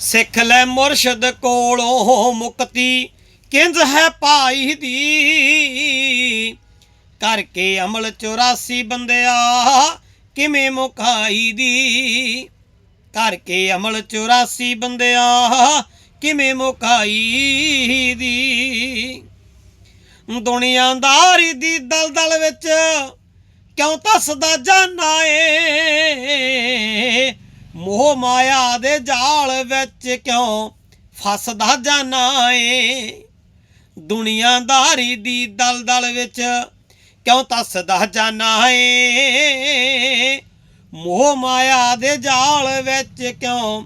ਸਿੱਖ ਲੈ ਮੁਰਸ਼ਿਦ ਕੋਲੋਂ ਮੁਕਤੀ, ਕਿੰਜ ਹੈ ਭਾਈ ਦੀ? ਕਰਕੇ ਅਮਲ 84 ਬੰਦਿਆ, ਕਿਵੇਂ ਮੁਕਾਈ ਦੀ? ਕਰਕੇ ਅਮਲ 84 ਬੰਦਿਆ, ਕਿਵੇਂ ਮੁਕਾਈ ਦੀ? ਦੁਨੀਆਦਾਰੀ ਦੀ ਦਲਦਲ ਵਿੱਚ ਕਿਉਂ ਤਸਦਾ ਜਾਣਾ ਏ? ਮੋਹ ਮਾਇਆ ਦੇ ਜਾਲ ਵਿੱਚ ਕਿਉਂ ਫਸਦਾ ਜਾਣਾ ਏ ਦੁਨੀਆਦਾਰੀ ਦੀ ਦਲਦਲ ਵਿੱਚ ਕਿਉਂ ਤਸਦਾ ਜਾਣਾ ਏ ਮੋਹ ਮਾਇਆ ਦੇ ਜਾਲ ਵਿੱਚ ਕਿਉਂ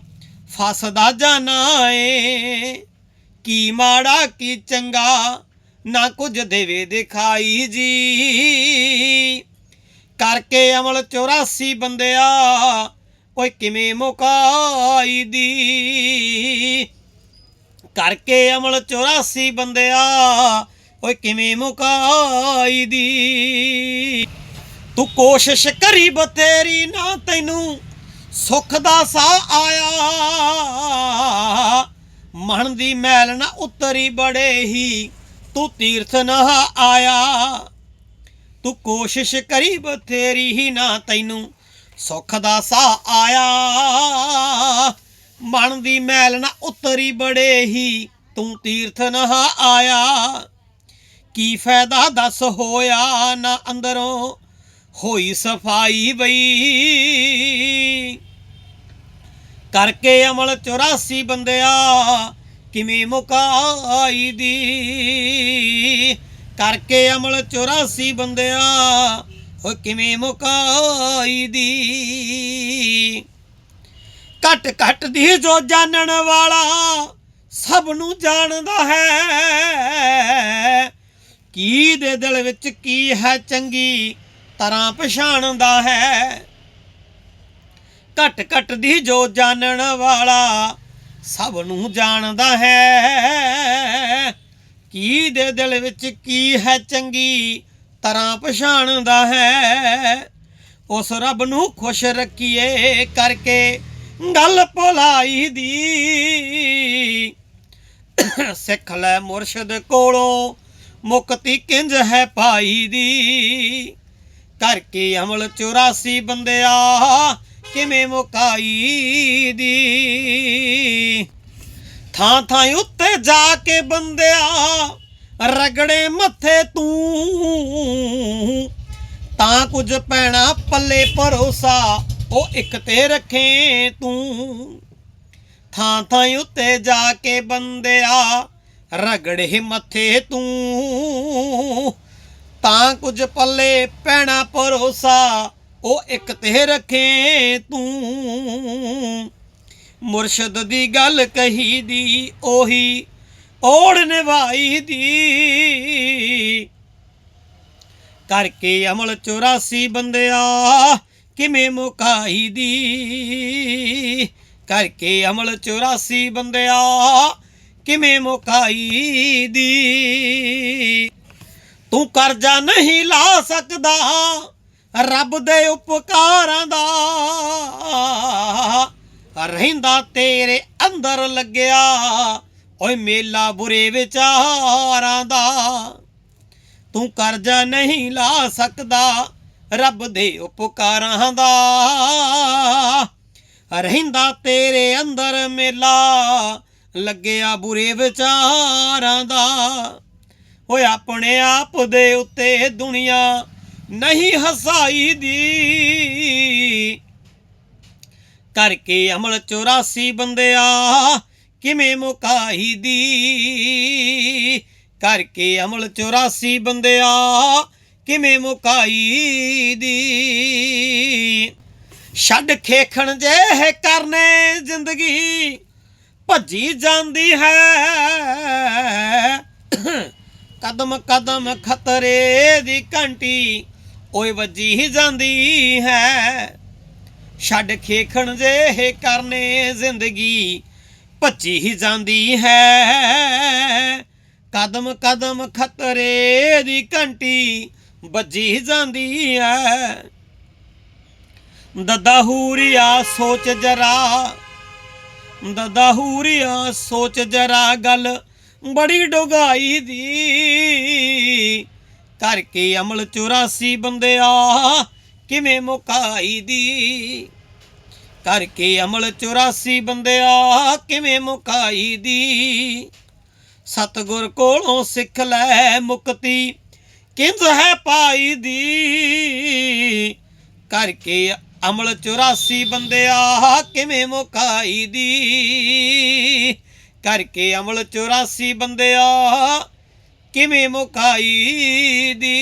ਫਸਦਾ ਜਾਣਾ ਏ ਕੀ ਮਾੜਾ, ਕੀ ਚੰਗਾ ਨਾ ਕੁਝ ਦੇਵੇ ਦਿਖਾਈ ਜੀ। ਕਰਕੇ ਅਮਲ 84 ਬੰਦਿਆ ਓਏ ਕਿਵੇਂ ਮੁਕਾਈ ਦੀ? ਕਰਕੇ ਅਮਲ 84 ਬੰਦਿਆ। ਓਏ ਕਿਵੇਂ ਮੁਕਾਈ ਦੀ? ਤੂੰ ਕੋਸ਼ਿਸ਼ ਕਰੀ ਬਤੇਰੀ ਨਾ ਤੈਨੂੰ ਸੁੱਖ ਦਾ ਸਾਹ ਆਇਆ। ਮਨ ਦੀ ਮੈਲ ਨਾ ਉਤਰੀ ਬੜੇ ਹੀ, ਤੂੰ ਤੀਰਥ ਨਾ ਆਇਆ। ਤੂੰ ਕੋਸ਼ਿਸ਼ ਕਰੀ ਬਥੇਰੀ ਹੀ ਨਾ ਤੈਨੂੰ ਸੁੱਖ ਦਾ ਸਾਹ ਆਇਆ। ਮਨ ਦੀ ਮੈਲ ਨਾ ਉਤਰੀ ਬੜੇ ਹੀ, ਤੂੰ ਤੀਰਥ ਨਹਾ ਆਇਆ। ਕੀ ਫਾਇਦਾ ਦੱਸ ਹੋਇਆ ਨਾ ਅੰਦਰੋਂ, ਹੋਈ ਸਫ਼ਾਈ ਬਈ। ਕਰਕੇ ਅਮਲ 84 ਬੰਦਿਆ, ਕਿਵੇਂ ਮੁਕਾਈ ਦੀ। ਕਰਕੇ ਅਮਲ 84 ਬੰਦਿਆ ਹੋ ਕਿਵੇਂ ਮੁਕਾਈ ਦੀ ਘਟ ਘਟ ਦੀ ਜੋ ਜਾਣਨ ਵਾਲਾ ਸਭ ਨੂੰ ਜਾਣਦਾ ਹੈ। ਕੀ ਦੇ ਦਿਲ ਵਿੱਚ ਕੀ ਹੈ ਚੰਗੀ ਤਰ੍ਹਾਂ ਪਛਾਣਦਾ ਹੈ। ਘਟ ਘਟ ਦੀ ਜੋ ਜਾਣਨ ਵਾਲਾ ਸਭ ਨੂੰ ਜਾਣਦਾ ਹੈ। ਕੀ ਦੇ ਦਿਲ ਵਿੱਚ ਕੀ ਹੈ ਚੰਗੀ ਤਰ੍ਹਾਂ ਪਛਾਣਦਾ ਹੈ। ਉਸ ਰੱਬ ਨੂੰ ਖੁਸ਼ ਰੱਖੀਏ ਕਰਕੇ ਗੱਲ ਭੁਲਾਈ ਦੀ। ਸਿੱਖ ਲੈ ਮੁਰਸ਼ਦ ਕੋਲੋਂ, ਮੁਕਤੀ ਕਿੰਜ ਹੈ ਪਾਈ ਦੀ। ਕਰਕੇ ਅਮਲ 84 ਬੰਦਿਆ ਕਿਵੇਂ ਮੁਕਾਈ ਦੀ। ਥਾਂ ਥਾਂ ਉੱਤੇ ਜਾ ਕੇ ਬੰਦਿਆ ਰਗੜੇ ਮੱਥੇ ਤੂੰ। ਤਾਂ ਕੁਝ ਪੈਣਾ ਪੱਲੇ ਭਰੋਸਾ, ਉਹ ਇੱਕ ਤੇ ਰੱਖੇ ਤੂੰ। ਥਾਂ ਥਾਂ ਉੱਤੇ ਜਾ ਕੇ ਬੰਦਿਆ, ਰਗੜੇ ਮੱਥੇ ਤੂੰ। ਤਾਂ ਕੁਝ ਪੱਲੇ ਪੈਣਾ ਭਰੋਸਾ, ਉਹ ਇੱਕ ਤੇ ਰੱਖੇ ਤੂੰ। ਮੁਰਸ਼ਦ ਦੀ ਗੱਲ ਕਹੀ ਦੀ ਉਹੀ ਓੜ ਨਿਭਾਈ ਦੀ। ਕਰਕੇ ਅਮਲ 84 ਬੰਦਿਆ ਕਿਵੇਂ ਮੁਕਾਈ ਦੀ। ਕਰਕੇ ਅਮਲ 84 ਬੰਦਿਆ ਕਿਵੇਂ ਮੁਕਾਈ ਦੀ। ਤੂੰ ਕਰਜ਼ਾ ਨਹੀਂ ਲਾ ਸਕਦਾ ਰੱਬ ਦੇ ਉਪਕਾਰਾਂ ਦਾ। ਰਹਿੰਦਾ ਤੇਰੇ ਅੰਦਰ ਲੱਗਿਆ ਓਏ ਮੇਲਾ ਬੁਰੇ ਵਿਚਾਰਾਂ ਦਾ। ਤੂੰ ਕਰਜ਼ਾ ਨਹੀਂ ਲਾ ਸਕਦਾ ਰੱਬ ਦੇ ਉਪਕਾਰਾਂ ਦਾ। ਰਹਿੰਦਾ ਤੇਰੇ ਅੰਦਰ ਮੇਲਾ, ਲੱਗਿਆ ਬੁਰੇ ਵਿਚਾਰਾਂ ਦਾ। ਓਏ ਆਪਣੇ ਆਪ ਦੇ ਉੱਤੇ ਦੁਨੀਆ ਨਹੀਂ ਹਸਾਈ ਦੀ ਕਰਕੇ ਅਮਲ 84 ਬੰਦਿਆ ਕਿਵੇਂ ਮੁਕਾਈ ਦੀ ਕਰਕੇ ਅਮਲ 84 ਬੰਦਿਆ, ਕਿਵੇਂ ਮੁਕਾਈ ਦੀ ਛੱਡ ਖੇਖਣ ਜੇ ਕਰਨੇ ਜ਼ਿੰਦਗੀ, ਭੱਜੀ ਜਾਂਦੀ ਹੈ। ਕਦਮ ਕਦਮ ਖਤਰੇ ਦੀ ਘੰਟੀ, ਓਏ ਵੱਜੀ ਹੀ ਜਾਂਦੀ ਹੈ। ਛੱਡ ਖੇਖਣ ਜੇ ਕਰਨੇ ਜ਼ਿੰਦਗੀ ਭੱਜੀ ਹੀ ਜਾਂਦੀ ਹੈ। ਕਦਮ ਕਦਮ ਖਤਰੇ ਦੀ ਘੰਟੀ ਵੱਜੀ ਜਾਂਦੀ ਹੈ। ਦੱਦਾ ਹੂਰੀਆ, ਸੋਚ ਜਰਾ। ਦਦਾਹੂਰੀਆ ਸੋਚ ਜਰਾ ਗੱਲ ਬੜੀ ਡੁਗਾਈ ਦੀ। ਕਰਕੇ ਅਮਲ 84 ਬੰਦਿਆ ਕਿਵੇਂ ਮੁਕਾਈ ਦੀ। ਕਰਕੇ ਅਮਲ 84 ਬੰਦਿਆ, ਕਿਵੇਂ ਮੁਕਾਈ ਦੀ? ਸਤਗੁਰ ਕੋਲੋਂ ਸਿੱਖ ਲੈ ਮੁਕਤੀ, ਕਿੰਜ ਹੈ ਪਾਈ ਦੀ? ਕਰਕੇ ਅਮਲ 84 ਬੰਦਿਆ, ਕਿਵੇਂ ਮੁਕਾਈ ਦੀ? ਕਰਕੇ ਅਮਲ 84 ਬੰਦਿਆ, ਕਿਵੇਂ ਮੁਕਾਈ ਦੀ?